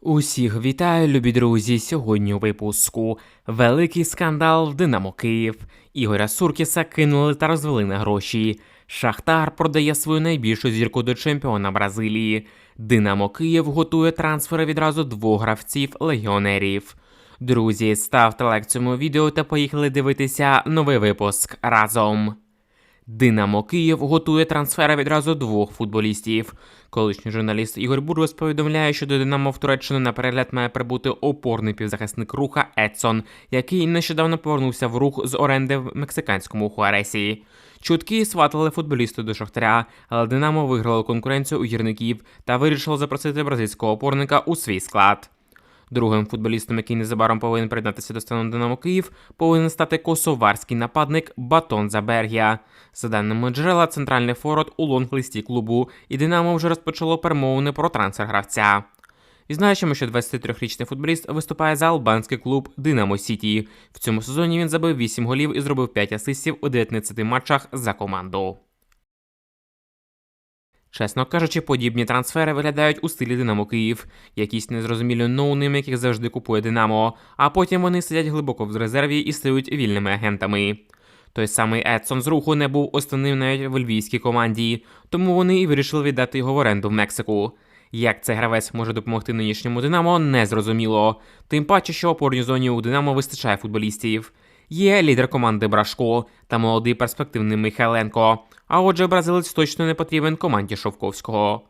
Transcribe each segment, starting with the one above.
Усіх вітаю, любі друзі. Сьогодні у випуску великий скандал в Динамо Київ. Ігоря Суркіса кинули та розвели на гроші. Шахтар продає свою найбільшу зірку до чемпіона Бразилії. Динамо Київ готує трансфери відразу двох гравців легіонерів. Друзі, ставте лайк цьому відео та поїхали дивитися новий випуск разом. Динамо Київ готує трансфери відразу двох футболістів. Колишній журналіст Ігор Бургос повідомляє, що до Динамо в Туреччину на перегляд має прибути опорний півзахисник руха Едсон, який нещодавно повернувся в рух з оренди в мексиканському Хуаресі. Чутки сватали футболісту до Шахтаря, але Динамо виграло конкуренцію у гірників та вирішило запросити бразильського опорника у свій склад. Другим футболістом, який незабаром повинен приєднатися до стану Динамо Київ, повинен стати косоварський нападник Батон Забергія. За даними джерела, центральний форвард у лонг-листі клубу, і Динамо вже розпочало перемовини про трансфер гравця. Відзначимо, що 23-річний футболіст виступає за албанський клуб Динамо Сіті. В цьому сезоні він забив 8 голів і зробив 5 асистів у 19 матчах за команду. Чесно кажучи, подібні трансфери виглядають у стилі Динамо Київ, якісь незрозумілі ноуними, яких завжди купує Динамо, а потім вони сидять глибоко в резерві і стають вільними агентами. Той самий Едсон з руху не був основним навіть в львівській команді, тому вони і вирішили віддати його в оренду в Мексику. Як цей гравець може допомогти нинішньому Динамо, не зрозуміло. Тим паче, що опорній зоні у Динамо вистачає футболістів. Є лідер команди Брашко та молодий перспективний Михайленко. А отже, бразилець точно не потрібен команді Шовковського.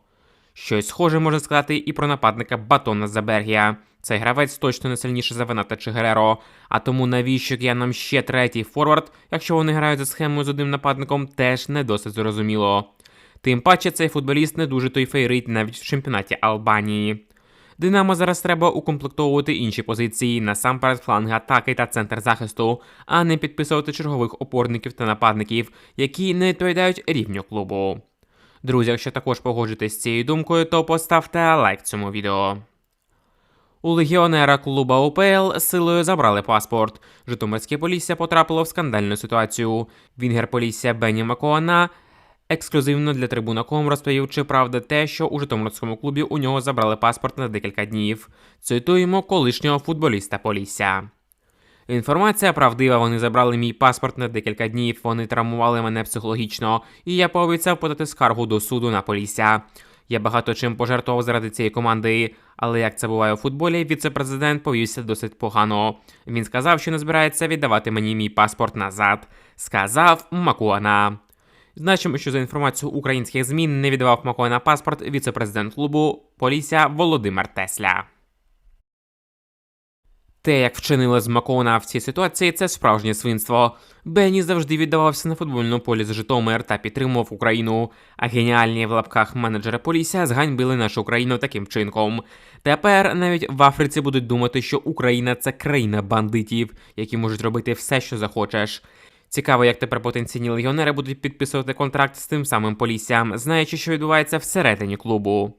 Щось схоже можна сказати і про нападника Батона Забергія. Цей гравець точно не сильніше за Вената чи Гереро, а тому навіщо я нам ще третій форвард, якщо вони грають за схемою з одним нападником, теж не досить зрозуміло. Тим паче цей футболіст не дуже той фейрит навіть в чемпіонаті Албанії. Динамо зараз треба укомплектовувати інші позиції насамперед фланги атаки та центр захисту, а не підписувати чергових опорників та нападників, які не відповідають рівню клубу. Друзі, якщо також погоджуєтесь з цією думкою, то поставте лайк цьому відео. У легіонера клуба УПЛ силою забрали паспорт. Житомирське Полісся потрапило в скандальну ситуацію. Вінгер Полісся Бенні Макоана ексклюзивно для трибуна.ком розповів, чи правда те, що у Житомирському клубі у нього забрали паспорт на декілька днів. Цитуємо колишнього футболіста Полісся. Інформація правдива, вони забрали мій паспорт на декілька днів, вони травмували мене психологічно, і я пообіцяв подати скаргу до суду на Полісся. Я багато чим пожертвував заради цієї команди, але як це буває у футболі, віце-президент повівся досить погано. Він сказав, що не збирається віддавати мені мій паспорт назад. Сказав Макуана. Значимо, що за інформацією українських ЗМІ не віддавав Макуана паспорт віце-президент клубу Полісся Володимир Тесля. Те, як вчинили з Макона в цій ситуації, це справжнє свинство. Бенні завжди віддавався на футбольному полі з Житомир та підтримував Україну. А геніальні в лапках менеджери Полісся зганьбили нашу країну таким чинком. Тепер навіть в Африці будуть думати, що Україна це країна бандитів, які можуть робити все, що захочеш. Цікаво, як тепер потенційні легіонери будуть підписувати контракт з тим самим Поліссям, знаючи, що відбувається всередині клубу.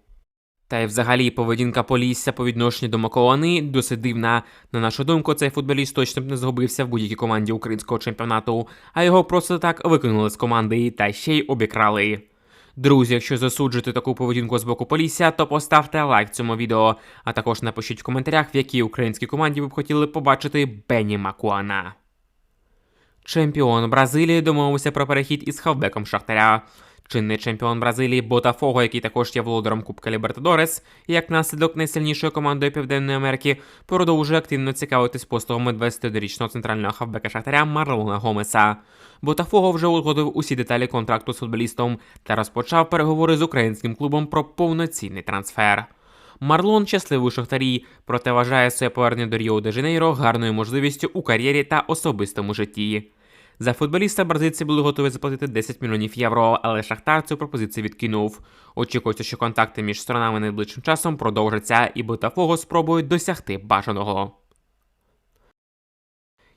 Та й взагалі поведінка Полісся по відношенню до Макоани досить дивна. На нашу думку, цей футболіст точно б не згубився в будь-якій команді українського чемпіонату, а його просто так викинули з команди та ще й обікрали. Друзі, якщо засуджуєте таку поведінку з боку Полісся, то поставте лайк цьому відео, а також напишіть в коментарях, в якій українській команді ви б хотіли побачити Бенні Макуана. Чемпіон Бразилії домовився про перехід із хавбеком Шахтаря. Чинний чемпіон Бразилії Ботафого, який також є володаром Кубка Лібертадорес, як наслідок найсильнішою командою Південної Америки, продовжує активно цікавитись послугами 21-річного центрального хавбека Шахтаря Марлона Гомеса. Ботафого вже узгодив усі деталі контракту з футболістом та розпочав переговори з українським клубом про повноцінний трансфер. Марлон щасливий у Шахтарі, проте вважає своє повернення до Ріо де Жанейро гарною можливістю у кар'єрі та особистому житті. За футболіста бразильці були готові заплатити 10 мільйонів євро, але Шахтар цю пропозицію відкинув. Очікується, що контакти між сторонами найближчим часом продовжаться, і Ботафого спробують досягти бажаного.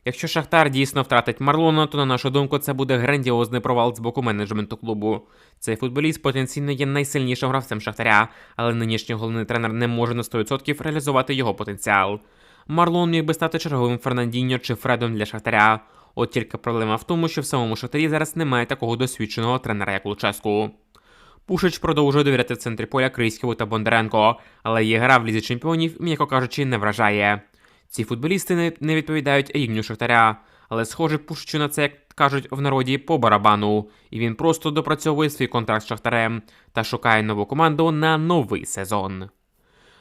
Якщо Шахтар дійсно втратить Марлона, то на нашу думку це буде грандіозний провал з боку менеджменту клубу. Цей футболіст потенційно є найсильнішим гравцем Шахтаря, але нинішній головний тренер не може на 100% реалізувати його потенціал. Марлон міг би стати черговим Фернандіньо чи Фредом для Шахтаря. От тільки проблема в тому, що в самому Шахтарі зараз немає такого досвідченого тренера, як Луческу. Пушич продовжує довіряти в центрі поля Крийському та Бондаренко, але її гра в лізі чемпіонів, м'яко кажучи, не вражає. Ці футболісти не, відповідають рівню Шахтаря, але схоже Пушичу на це, як кажуть в народі, по барабану, і він просто допрацьовує свій контракт з Шахтарем та шукає нову команду на новий сезон.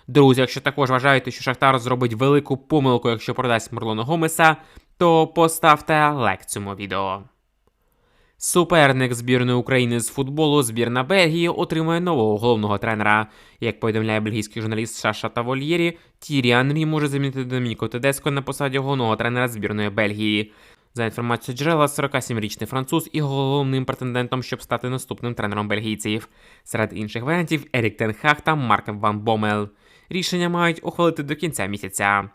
Друзі, якщо також вважаєте, що Шахтар зробить велику помилку, якщо продасть Марлона Гомеса, то поставте лайк цьому відео. Суперник збірної України з футболу збірна Бельгії отримує нового головного тренера. Як повідомляє бельгійський журналіст Шаша Тавольєрі, Тірі Анрі може замінити Домініко Тедеско на посаді головного тренера збірної Бельгії. За інформацією джерела, 47-річний француз і головним претендентом, щоб стати наступним тренером бельгійців. Серед інших варіантів Ерік Тенхаг та Марк Ван Бомел. Рішення мають ухвалити до кінця місяця.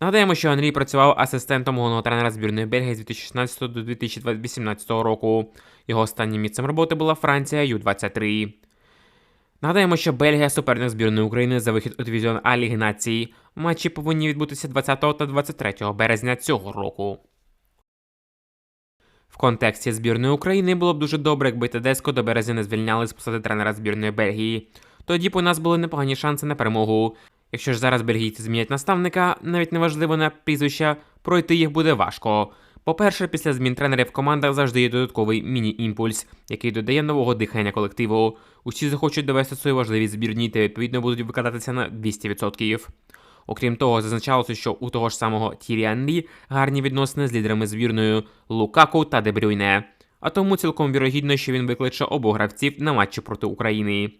Нагадаємо, що Анрій працював асистентом головного тренера збірної Бельгії з 2016 до 2018 року. Його останнім місцем роботи була Франція Ю-23. Нагадаємо, що Бельгія суперник збірної України за вихід у дивізіон А Ліги Націй. Матчі повинні відбутися 20 та 23 березня цього року. В контексті збірної України було б дуже добре, якби Тедеско до березня не звільняли з посади тренера збірної Бельгії. Тоді б у нас були непогані шанси на перемогу. Якщо ж зараз бельгійці змінять наставника, навіть неважливо на прізвища, пройти їх буде важко. По-перше, після змін тренерів в командах завжди є додатковий міні-імпульс, який додає нового дихання колективу. Усі захочуть довести свою важливість збірні та відповідно будуть викладатися на 200%. Окрім того, зазначалося, що у того ж самого Тірі Анрі гарні відносини з лідерами збірною Лукаку та Дебрюйне. А тому цілком вірогідно, що він викличе обох гравців на матчі проти України.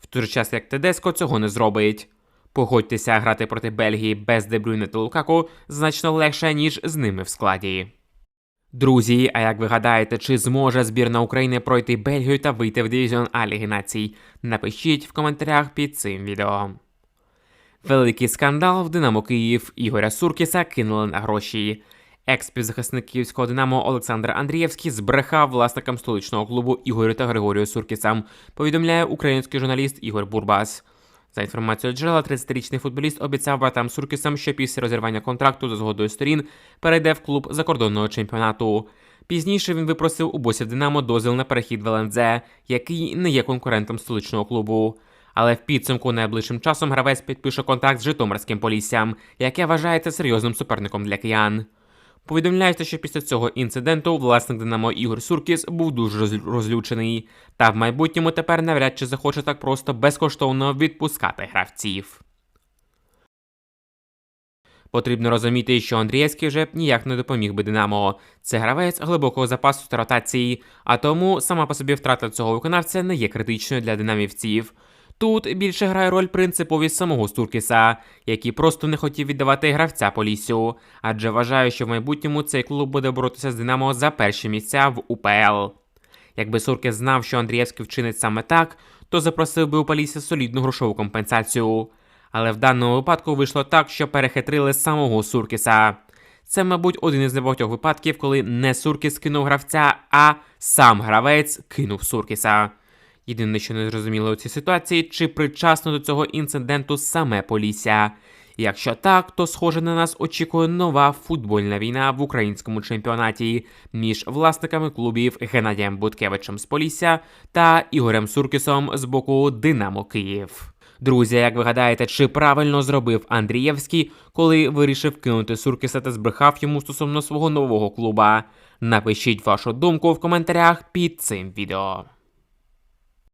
В той же час як Тедеско цього не зробить. Погодьтеся грати проти Бельгії без Дебрюйне та Лукаку значно легше, ніж з ними в складі. Друзі, а як ви гадаєте, чи зможе збірна України пройти Бельгію та вийти в дивізіон А Націй? Напишіть в коментарях під цим відео. Великий скандал в Динамо Київ Ігоря Суркіса кинули на гроші. Екс-півзахисник київського Динамо Олександр Андрієвський збрехав власникам столичного клубу Ігорю та Григорію Суркісам, повідомляє український журналіст Ігор Бурбас. За інформацією джерела, 30-річний футболіст обіцяв братам Суркісам, що після розірвання контракту за згодою сторін перейде в клуб закордонного чемпіонату. Пізніше він випросив у босів Динамо дозвіл на перехід в ЛНЗ, який не є конкурентом столичного клубу. Але в підсумку найближчим часом гравець підпише контракт з Житомирським Поліссям, яке вважається серйозним суперником для киян. Повідомляється, що після цього інциденту власник Динамо Ігор Суркіс був дуже розлючений, та в майбутньому тепер навряд чи захоче так просто безкоштовно відпускати гравців. Потрібно розуміти, що Андрієвський вже б ніяк не допоміг би Динамо. Це гравець глибокого запасу та ротації, а тому сама по собі втрата цього виконавця не є критичною для динамівців. Тут більше грає роль принциповість самого Стуркіса, який просто не хотів віддавати гравця Полісю, адже вважає, що в майбутньому цей клуб буде боротися з Динамо за перші місця в УПЛ. Якби Суркіс знав, що Андрієвський вчинить саме так, то запросив би у Полісся солідну грошову компенсацію. Але в даному випадку вийшло так, що перехитрили самого Суркіса. Це, мабуть, один із небагатьох випадків, коли не Суркіс кинув гравця, а сам гравець кинув Суркіса. Єдине, що не зрозуміло у цій ситуації, чи причасно до цього інциденту саме Полісся. Якщо так, то схоже на нас очікує нова футбольна війна в українському чемпіонаті між власниками клубів Геннадієм Буткевичем з Полісся та Ігорем Суркісом з боку Динамо Київ. Друзі, як ви гадаєте, чи правильно зробив Андрієвський, коли вирішив кинути Суркіса та збрехав йому стосовно свого нового клуба? Напишіть вашу думку в коментарях під цим відео.